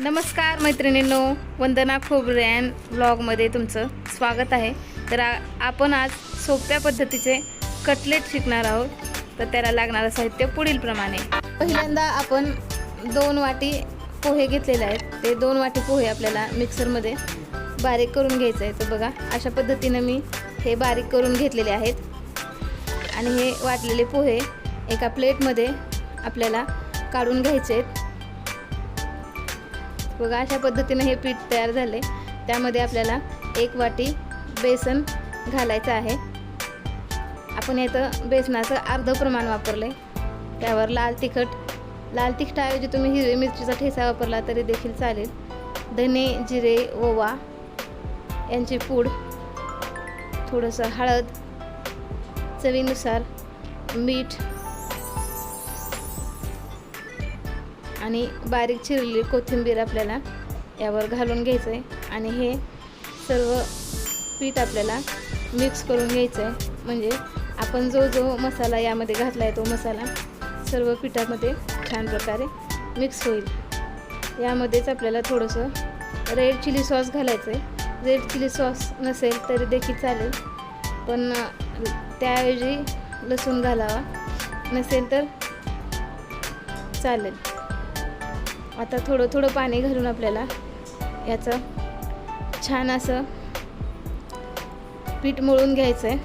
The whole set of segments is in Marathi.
नमस्कार मैत्रिणींनो वंदना खोबऱ्यान ब्लॉगमध्ये तुमचं स्वागत आहे. तर आपण आज सोप्या पद्धतीचे कटलेट शिकणार आहोत. तर त्याला लागणारं साहित्य पुढील प्रमाणे पहिल्यांदा आपण दोन वाटी पोहे घेतलेले आहेत. ते दोन वाटी पोहे आपल्याला मिक्सरमध्ये बारीक करून घ्यायचं आहे. तर बघा अशा पद्धतीनं मी हे बारीक करून घेतलेले आहेत. आणि हे वाटलेले पोहे एका प्लेटमध्ये आपल्याला काढून घ्यायचे आहेत. बघा अशा पद्धतीने हे पीठ तयार झाले त्यामध्ये आपल्याला एक वाटी बेसन घालायचं आहे. आपण याचं बेसनाचं अर्ध प्रमाण वापरले त्यावर लाल तिखट लाल तिखटाऐवजी तुम्ही हिरवी मिरचीचा ठेचा वापरला तरी देखील चालेल. धने जिरे ओवा यांची पूड थोडंसं हळद चवीनुसार मीठ आणि बारीक चिरलेली कोथिंबीर आपल्याला यावर घालून घ्यायचं आहे आणि हे सर्व पीठ आपल्याला मिक्स करून घ्यायचं आहे म्हणजे आपण जो जो मसाला यामध्ये घातला आहे तो मसाला सर्व पिठामध्ये छान प्रकारे मिक्स होईल. यामध्येच आपल्याला थोडंसं रेड चिली सॉस घालायचं आहे रेड चिली सॉस नसेल तरी देखील चालेल. पण त्याऐवजी लसूण घालावा. नसेल तर चालेल. आता थोडं थोडं पाणी घालून आपल्याला याचं छान असं पीठ मळून घ्यायचं आहे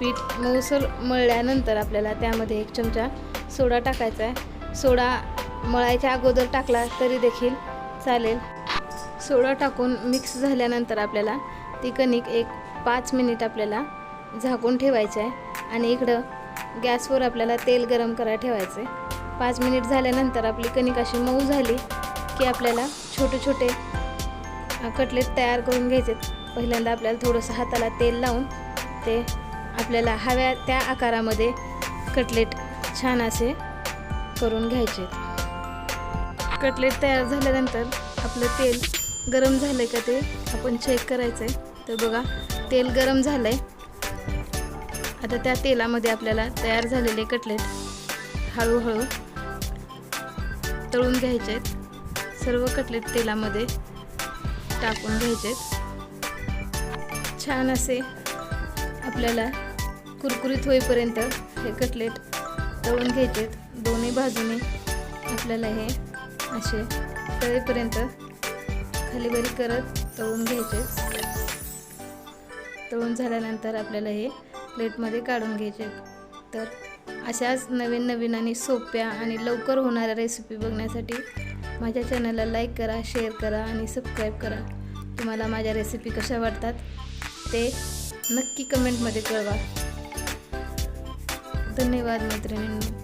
पीठ मऊसर मळल्यानंतर आपल्याला त्यामध्ये एक चमचा सोडा टाकायचा आहे सोडा मळायच्या अगोदर टाकला तरी देखील चालेल. सोडा टाकून मिक्स झाल्यानंतर आपल्याला ती कणिक एक पाच मिनिट आपल्याला झाकून ठेवायचं आहे आणि इकडं गॅसवर आपल्याला तेल गरम करायला ठेवायचं आहे पाच मिनिट झाल्यानंतर आपली कणिक अशी मऊ झाली की आपल्याला छोटे छोटे कटलेट तयार करून घ्यायचे पहिल्यांदा आपल्याला थोडंसं हाताला तेल लावून ते आपल्याला हव्या त्या आकारामध्ये कटलेट छान असे करून घ्यायचे कटलेट तयार झाल्यानंतर आपलं तेल गरम झालं आहे का ते आपण चेक करायचं आहे तर बघा तेल गरम झालं आहे आता त्या तेलामध्ये आपल्याला तयार झालेले कटलेट हळूहळू तळून घ्यायचे आहेत सर्व कटलेट तेलामध्ये टाकून घ्यायचे आहेत छान असे आपल्याला कुरकुरीत होईपर्यंत हे कटलेट तळून घ्यायचे आहेत दोन्ही बाजूने आपल्याला हे असे तळेपर्यंत खालीबरी करत तळून घ्यायचे तळून झाल्यानंतर आपल्याला हे प्लेटमध्ये काढून घ्यायचे तर अशाच नवीन नवीन आणि सोप्या आणि लवकर होणाऱ्या रेसिपी बघण्यासाठी माझ्या चॅनलला लाईक करा शेअर करा आणि सबस्क्राईब करा. तुम्हाला माझ्या रेसिपी कशा वाटतात ते नक्की कमेंटमध्ये कळवा. धन्यवाद मैत्रिणींनी.